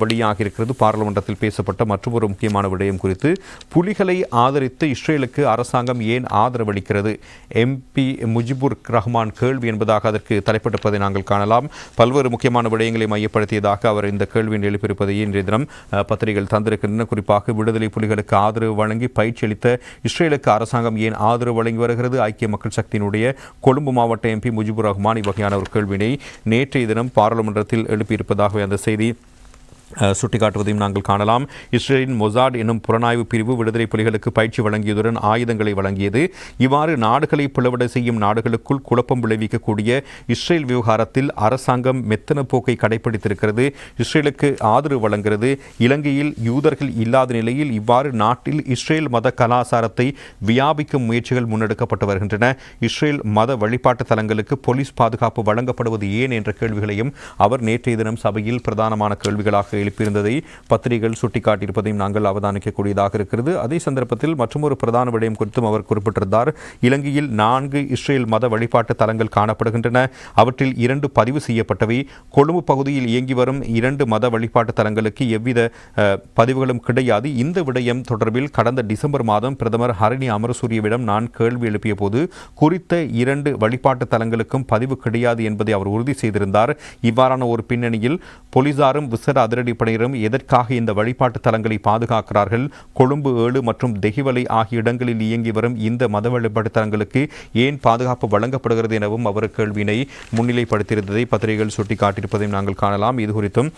வெளியாக இருக்கிறது. பாராளுமன்றத்தில் பேசப்பட்ட மற்றொரு முக்கியமான விடயம் குறித்து புலிகளை ஆதரித்து இஸ்ரேலுக்கு அரசாங்கம் ஏன் ஆதரவளிக்கிறது? எம்பி முஜிபுர் ரஹ்மான் கேள்வி என்பதாக அதற்கு தலைப்பட்டிருப்பதை நாங்கள் காணலாம். பல்வேறு முக்கியமான விடயங்களை மையப்படுத்தியதாக அவர் இந்த கேள்வியின் எழுப்பியிருப்பதை இன்றைய தினம் பத்திரிகைகள் தந்திருக்கின்றன. குறிப்பாக விடுதலை புலிகளுக்கு ஆதரவு வழங்கி பயிற்சி அளித்த இஸ்ரேலுக்கு அரசாங்கம் ஏன் ஆதரவு வழங்கி வருகிறது? ஐக்கிய மக்கள் சக்தியினுடைய கொழும்பு மாவட்ட எம்பி முஜிபுர் ரஹ்மான் இவ்வகையான ஒரு கேள்வினை நேற்றைய தினம் பாராளுமன்றத்தில் எழுப்பியிருப்பதாகவே அந்த செய்தி சுட்டிக்காட்டுவதையும் நாங்கள் காணலாம். இஸ்ரேலின் மொசாட் என்னும் புலனாய்வு பிரிவு விடுதலை புலிகளுக்கு பயிற்சி வழங்கியதுடன் ஆயுதங்களை வழங்கியது. இவ்வாறு நாடுகளை பிளவிட செய்யும் நாடுகளுக்குள் குழப்பம் விளைவிக்கக்கூடிய இஸ்ரேல் விவகாரத்தில் அரசாங்கம் மெத்தன போக்கை கடைபிடித்திருக்கிறது. இஸ்ரேலுக்கு ஆதரவு வழங்குகிறது. இலங்கையில் யூதர்கள் இல்லாத நிலையில் இவ்வாறு நாட்டில் இஸ்ரேல் மத கலாச்சாரத்தை வியாபிக்கும் முயற்சிகள் முன்னெடுக்கப்பட்டு வருகின்றன. இஸ்ரேல் மத வழிபாட்டு தலங்களுக்கு போலீஸ் பாதுகாப்பு வழங்கப்படுவது ஏன் என்ற கேள்விகளையும் அவர் நேற்றைய தினம் சபையில் பிரதானமான கேள்விகளாக எழுப்பியிருந்ததை பத்திரிகைகள் சுட்டிக்காட்டியிருப்பதையும் நாங்கள் அவதானிக்கக்கூடியதாக இருக்கிறது. அதே சந்தர்ப்பத்தில் மற்றொரு பிரதான விடயம் குறித்தும் அவர் குறிப்பிட்டிருந்தார். இலங்கையில் நான்கு இஸ்ரேல் மத வழிபாட்டு தலங்கள் காணப்படுகின்றன. அவற்றில் இரண்டு பதிவு செய்யப்பட்டவை. கொழும்பு பகுதியில் இயங்கி வரும் இரண்டு மத வழிபாட்டு தலங்களுக்கு எவ்வித பதிவுகளும் கிடையாது. இந்த விடயம் தொடர்பில் கடந்த டிசம்பர் மாதம் பிரதமர் ஹரணி அமரசூரியவிடம் நான் கேள்வி எழுப்பிய போது குறித்த இரண்டு வழிபாட்டு தலங்களுக்கும் பதிவு கிடையாது என்பதை அவர் உறுதி செய்திருந்தார். இவ்வாறான ஒரு பின்னணியில் போலீசாரும் விசர எதற்காக இந்த வழிபாட்டு தலங்களை பாதுகாக்கிறார்கள்? கொழும்பு ஏழு மற்றும் தெஹிவலை ஆகிய இடங்களில் இயங்கி வரும் இந்த மத வழிபாட்டு தலங்களுக்கு ஏன் பாதுகாப்பு வழங்கப்படுகிறது எனவும் அவர் கேள்வியினை முன்னிலைப்படுத்தியிருந்ததை பத்திரிகைகள் சுட்டிக்காட்டியிருப்பதையும் நாங்கள் காணலாம். இது குறித்தும்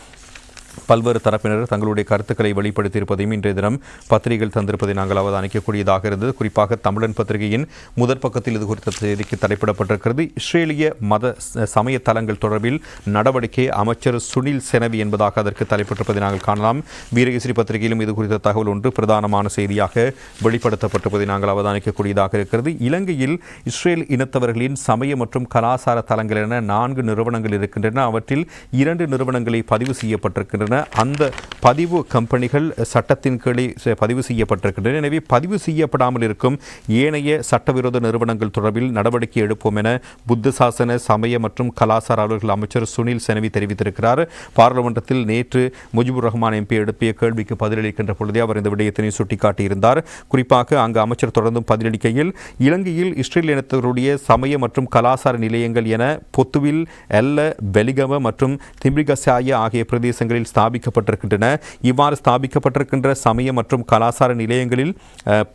பல்வேறு தரப்பினர் தங்களுடைய கருத்துக்களை வெளிப்படுத்தியிருப்பதையும் இன்றைய தினம் பத்திரிகைகள் தந்திருப்பதை நாங்கள் அவதானிக்கக்கூடியதாக இருந்தது. குறிப்பாக தமிழன் பத்திரிகையின் முதற் பக்கத்தில் இது குறித்த செய்திக்கு தலைப்பிடப்பட்டிருக்கிறது. இஸ்ரேலிய மத சமய தலங்கள் தொடர்பில் நடவடிக்கை அமைச்சர் சுனில் செனவி என்பதாக அதற்கு தலைப்பிட்டிருப்பதை நாங்கள் காணலாம். வீரகேசரி பத்திரிகையிலும் இது குறித்த தகவல் ஒன்று பிரதானமான செய்தியாக வெளிப்படுத்தப்பட்டிருப்பதை நாங்கள் அவதானிக்கக்கூடியதாக இருக்கிறது. இலங்கையில் இஸ்ரேல் இனத்தவர்களின் சமய மற்றும் கலாசார தலங்கள் என நான்கு நிறுவனங்கள் இருக்கின்றன. அவற்றில் இரண்டு நிறுவனங்களை பதிவு செய்யப்பட்டிருக்கின்றன. அந்த பதிவு கம்பெனிகள் சட்டத்தின் கீழே பதிவு செய்யப்பட்டிருக்கின்றன. எனவே பதிவு செய்யப்படாமல் இருக்கும் ஏனைய சட்டவிரோத நிறுவனங்கள் தொடர்பில் நடவடிக்கை எடுப்போம் என புத்தசாசன சமய மற்றும் கலாசார அலுவலர்கள் அமைச்சர் சுனில் செனவி தெரிவித்திருக்கிறார். பாராளுமன்றத்தில் நேற்று முஜிபுர் ரஹ்மான் எம்பி எழுப்பிய கேள்விக்கு பதிலளிக்கின்ற பொழுதே அவர் இந்த விடயத்தினை சுட்டிக்காட்டியிருந்தார். குறிப்பாக அங்கு அமைச்சர் தொடர்ந்தும் பதிலளிக்கையில் இலங்கையில் இஸ்ரேல் இனத்தவருடைய சமய மற்றும் கலாசார நிலையங்கள் என பொத்துவில் எல்ல வெலிகம மற்றும் திம்பிகசாய ஆகிய பிரதேசங்களில் ஸ்தாபிக்கப்பட்டிருக்கின்றன. இவ்வாறு ஸ்தாபிக்கப்பட்டிருக்கின்ற சமய மற்றும் கலாசார நிலையங்களில்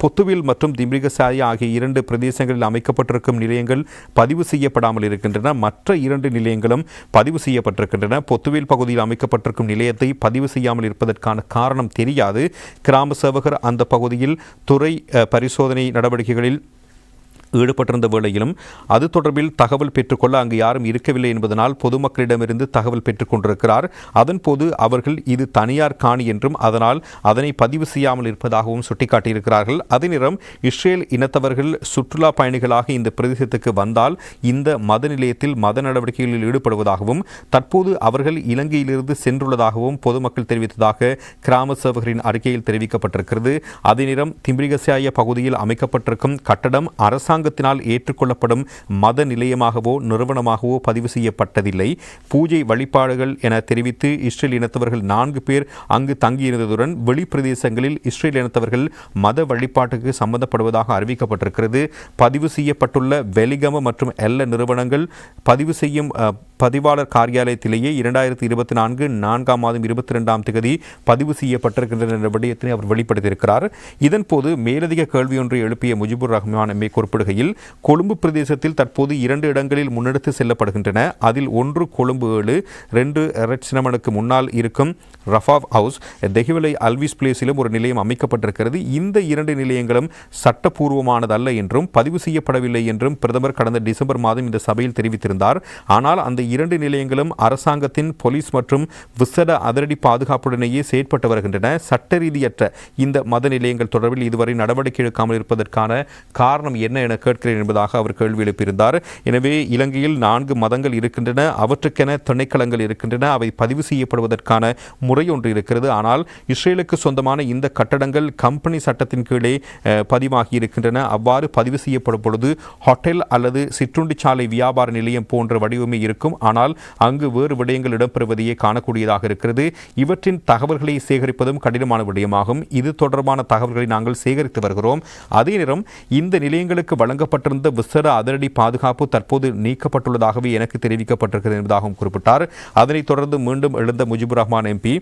பொத்துவில் மற்றும் திம்ரிகசாய ஆகிய இரண்டு பிரதேசங்களில் அமைக்கப்பட்டிருக்கும் நிலையங்கள் பதிவு செய்யப்படாமல் இருக்கின்றன. மற்ற இரண்டு நிலையங்களும் பதிவு செய்யப்பட்டிருக்கின்றன. பொத்துவில் பகுதியில் அமைக்கப்பட்டிருக்கும் நிலையத்தை பதிவு செய்யாமல் இருப்பதற்கான காரணம் தெரியாது. கிராம சேவகர் அந்த பகுதியில் துறை பரிசோதனை நடவடிக்கைகளில் ஈடுபட்டிருந்த வேளையிலும் அது தொடர்பில் தகவல் பெற்றுக்கொள்ள அங்கு யாரும் இருக்கவில்லை என்பதனால் பொதுமக்களிடமிருந்து தகவல் பெற்றுக்கொண்டிருக்கிறார். அதன்போது அவர்கள் இது தனியார் காணி என்றும் அதனால் அதனை பதிவு செய்யாமல் இருப்பதாகவும் சுட்டிக்காட்டியிருக்கிறார்கள். அதே நேரம் இஸ்ரேல் இனத்தவர்கள் சுற்றுலா பயணிகளாக இந்த பிரதேசத்துக்கு வந்தால் இந்த மத நிலையத்தில் மத நடவடிக்கைகளில் ஈடுபடுவதாகவும் தற்போது அவர்கள் இலங்கையிலிருந்து சென்றுள்ளதாகவும் பொதுமக்கள் தெரிவித்ததாக கிராம சேவகரின் அறிக்கையில் தெரிவிக்கப்பட்டிருக்கிறது. அதே நேரம் திம்பிரிகசாய பகுதியில் அமைக்கப்பட்டிருக்கும் கட்டடம் அரசாங்க அரசாங்கத்தினால் ஏற்றுக்கொள்ளப்படும் மத நிலையமாகவோ நிறுவனமாகவோ பதிவு செய்யப்பட்டதில்லை. பூஜை வழிபாடுகள் என தெரிவித்து இஸ்ரேல் இனத்தவர்கள் நான்கு பேர் அங்கு தங்கியிருந்ததுடன் வெளிப்பிரதேசங்களில் இஸ்ரேல் இனத்தவர்கள் மத வழிபாட்டுக்கு சம்பந்தப்படுவதாக அறிவிக்கப்பட்டிருக்கிறது. பதிவு செய்யப்பட்டுள்ள வெலிகம மற்றும் எல்ல நிறுவனங்கள் பதிவு செய்யும் பதிவாளர் காரியாலயத்திலேயே இரண்டாயிரத்தி இருபத்தி நான்கு நான்காம் மாதம் இருபத்தி ரெண்டாம் தேதி பதிவு செய்யப்பட்டிருக்கின்றன என்ற விடயத்தினை அவர் வெளிப்படுத்தியிருக்கிறார். இதன்போது மேலதிக கேள்வி ஒன்றை எழுப்பிய முஜிபுர் ரஹ்மான் எம்ஏ குறிப்பிடுகையில் கொழும்பு பிரதேசத்தில் தற்போது இரண்டு இடங்களில் முன்னெடுத்து செல்லப்படுகின்றன. அதில் ஒன்று கொழும்பு ஏழு ரெண்டு ரெட்சினமனுக்கு முன்னால் இருக்கும் ரஃபாவ் ஹவுஸ் தெஹிவலை அல்விஸ் பிளேஸிலும் ஒரு நிலையம் அமைக்கப்பட்டிருக்கிறது. இந்த இரண்டு நிலையங்களும் சட்டப்பூர்வமானதல்ல என்றும் பதிவு செய்யப்படவில்லை என்றும் பிரதமர் கடந்த டிசம்பர் மாதம் இந்த சபையில் தெரிவித்திருந்தார். ஆனால் அந்த இரண்டு நிலையங்களும் அரசாங்கத்தின் போலீஸ் மற்றும் விசட அதிரடி பாதுகாப்புடனேயே செயற்பட்டு வருகின்றன. சட்ட ரீதியற்ற இந்த மத நிலையங்கள் தொடர்பில் இதுவரை நடவடிக்கை எடுக்காமல் இருப்பதற்கான காரணம் என்ன என கேட்கிறேன் என்பதாக அவர் கேள்வி எழுப்பியிருந்தார். எனவே இலங்கையில் நான்கு மதங்கள் இருக்கின்றன அவற்றுக்கென திணைக்களங்கள் இருக்கின்றன அவை பதிவு செய்யப்படுவதற்கான முறை ஒன்று இருக்கிறது. ஆனால் இஸ்ரேலுக்கு சொந்தமான இந்த கட்டடங்கள் கம்பெனி சட்டத்தின் கீழே பதிவாகி இருக்கின்றன. அவ்வாறு பதிவு செய்யப்படும் பொழுது ஹோட்டல் அல்லது சிற்றுண்டிச்சாலை வியாபார நிலையம் போன்ற வடிவமே இருக்கும். ஆனால் அங்கு வேறு விடயங்கள் இடம்பெறுவதையே காணக்கூடியதாக இருக்கிறது. இவற்றின் தகவல்களை சேகரிப்பதும் கடினமான விடயமாகும். இது தொடர்பான தகவல்களை நாங்கள் சேகரித்து வருகிறோம். அதே நேரம் இந்த நிலையங்களுக்கு வழங்கப்பட்டிருந்த விசேட அதிரடி பாதுகாப்பு தற்போது நீக்கப்பட்டுள்ளதாகவே எனக்கு தெரிவிக்கப்பட்டிருக்கிறது என்பதாகவும் குறிப்பிட்டார். அதனைத் தொடர்ந்து மீண்டும் எழுந்த முஜிபுர் ரஹ்மான் எம்பி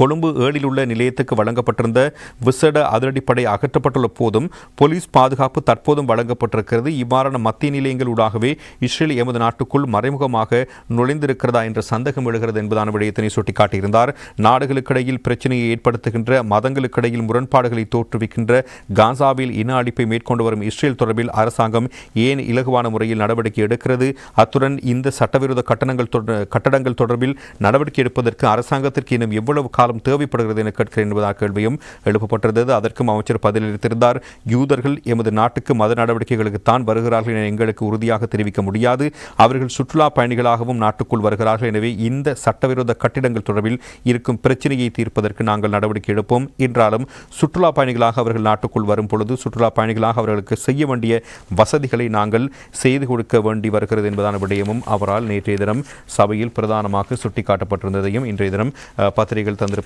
கொழும்பு ஏழில் உள்ள நிலையத்துக்கு வழங்கப்பட்டிருந்த விசேட அதிரடிப்படை அகற்றப்பட்டுள்ள போதும் போலீஸ் பாதுகாப்பு தற்போதும் வழங்கப்பட்டிருக்கிறது. இவ்வாறான மத்திய நிலையங்களூடாகவே இஸ்ரேல் எமது நாட்டுக்குள் மறைமுகமாக நுழைந்திருக்கிறதா என்ற சந்தேகம் எழுகிறது என்பதான விடயத்தினை சுட்டிக்காட்டியிருந்தார். நாடுகளுக்கிடையில் பிரச்சனையை ஏற்படுத்துகின்ற மதங்களுக்கிடையில் முரண்பாடுகளை தோற்றுவிக்கின்ற காசாவில் இன அழிப்பை மேற்கொண்டு வரும் இஸ்ரேல் தொடர்பில் அரசாங்கம் ஏன் இலகுவான முறையில் நடவடிக்கை எடுக்கிறது? அத்துடன் இந்த சட்டவிரோத கட்டணங்கள் கட்டடங்கள் தொடர்பில் நடவடிக்கை எடுப்பதற்கு அரசாங்கத்திற்கு இன்னும் எவ்வளவு காலம் தேவைப்படுகிறது என கேட்கிறேன் என்பதாக கேள்வியும் எழுப்பப்பட்டிருந்தது. அதற்கும் அமைச்சர் பதிலளித்திருந்தார். யூதர்கள் எமது நாட்டுக்கு மத நடவடிக்கைகளுக்கு தான் வருகிறார்கள் என எங்களுக்கு உறுதியாக தெரிவிக்க முடியாது. அவர்கள் சுற்றுலா பயணிகளாகவும் நாட்டுக்குள் வருகிறார்கள். எனவே இந்த சட்டவிரோத கட்டிடங்கள் தொடர்பில் இருக்கும் பிரச்சனையை தீர்ப்பதற்கு நாங்கள் நடவடிக்கை எடுப்போம். என்றாலும் சுற்றுலா பயணிகளாக அவர்கள் நாட்டுக்குள் வரும் பொழுது சுற்றுலா பயணிகளாக அவர்களுக்கு செய்ய வேண்டிய வசதிகளை நாங்கள் செய்து கொடுக்க வேண்டி வருகிறது என்பதான விடயமும் அவரால் நேற்றைய தினம் சபையில் பிரதானமாக சுட்டிக்காட்டப்பட்டிருந்ததையும் இன்றைய தினம் பத்திரிகைகள் Олександр